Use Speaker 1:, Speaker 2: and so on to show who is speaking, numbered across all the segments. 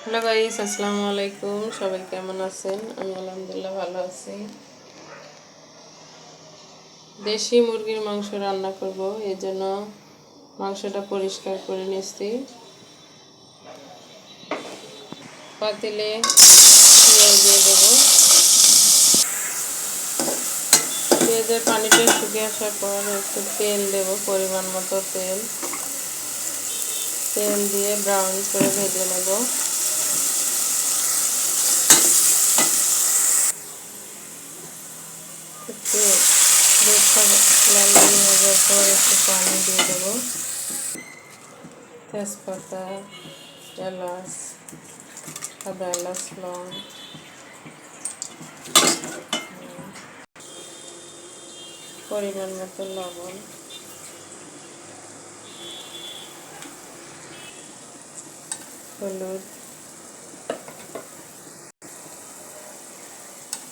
Speaker 1: Hello guys, আসসালামু আলাইকুম। সবাই কেমন আছেন? আমি আলহামদুলিল্লাহ ভালো আছি। দেশি মুরগির মাংস রান্না করব, এই জন্য মাংসটা পরিষ্কার করে নিচ্ছি পাতিলে পেঁয়াজ দিয়ে দেবো। পেঁয়াজের পানিটা শুকিয়ে আসার পর একটু তেল দেব, পরিমাণ মতো তেল। তেল দিয়ে ব্রাউন করে ভেজে নেব। একটু হয়ে পর একটু পানি দিয়ে দেবো। তেজপাতা, এলাচ সাদা এলাচ, লং। পরিমাণ মতো লবণ। হলুদ।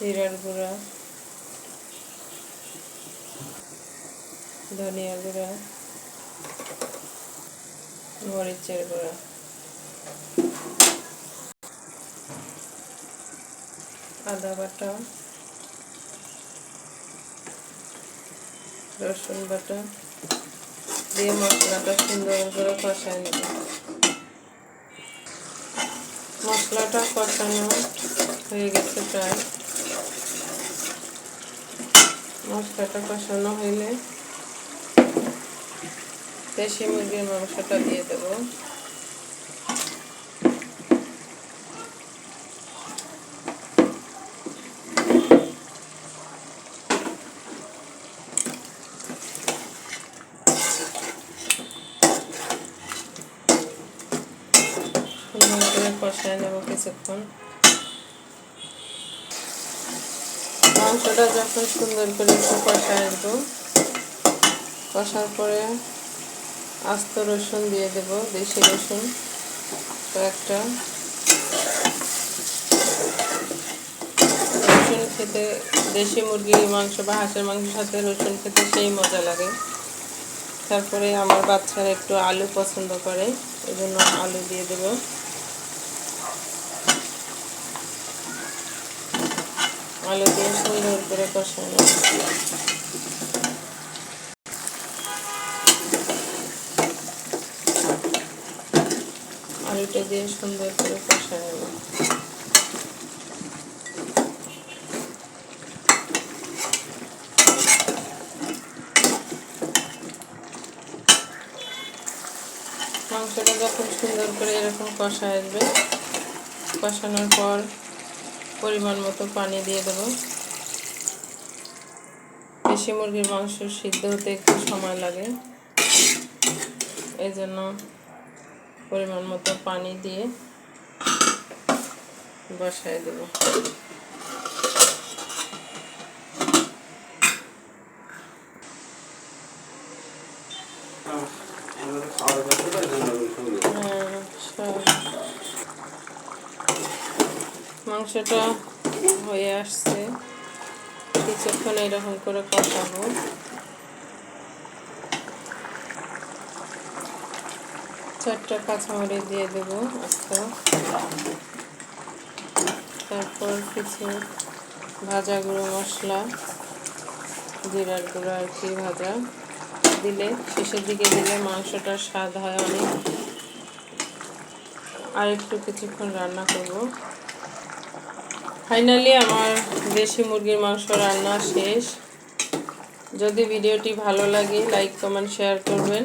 Speaker 1: জিরার গুঁড়া। ধনিয়া গুঁড়া, মরিচের গুঁড়া। আদা বাটা, রসুন বাটা, দিয়ে মশলাটা সুন্দর করে কষায় নেব। মশলাটা কষানো হয়ে গেছে প্রায়। মশলাটা কষানো হইলে দেশি মুরগির মাংসটা দিয়ে দেব। কষায় নেব কিছুক্ষণ। মাংসটা যখন সুন্দর করে একটু কষায় আসব কষার পরে আস্ত রসুন দিয়ে দেব, দেশি রসুন কয়েকটা। রসুন খেতে, দেশি মুরগির মাংস বা হাঁসের মাংসের সাথে রসুন খেতে সেই মজা লাগে। তারপরে আমার বাচ্চারা একটু আলু পছন্দ করে এই জন্য আলু দিয়ে দেব। আলু দিয়ে সুন্দর করে কষানো। আলুটা দিয়ে সুন্দর করে কষা নেব। মাংসটা যখন সুন্দর করে এরকম কষা আসবে, কষানোর পর পরিমাণ মতো পানি দিয়ে দেব। দেশি মুরগির মাংস সিদ্ধ হতে একটু সময় লাগে। এই জন্য পরিমাণ মতো পানি দিয়ে বসায় দেব। মাংসটা হয়ে আসছে। কিছুক্ষণ এরকম করে কষাবো। চারটা কাঁচামরিচ দিয়ে দেব, আস্তা। তারপর কিছু ভাজা গুঁড়ো মশলা, জিরার গুঁড়ো আর কি ভাজা। দিলে শেষের দিকে দিলে মাংসটার স্বাদ হয় অনেক। আর একটু কিছুক্ষণ রান্না করব। ফাইনালি আমার দেশি মুরগির মাংস রান্না শেষ। যদি ভিডিওটি ভালো লাগে, লাইক, কমেন্ট, শেয়ার করবেন।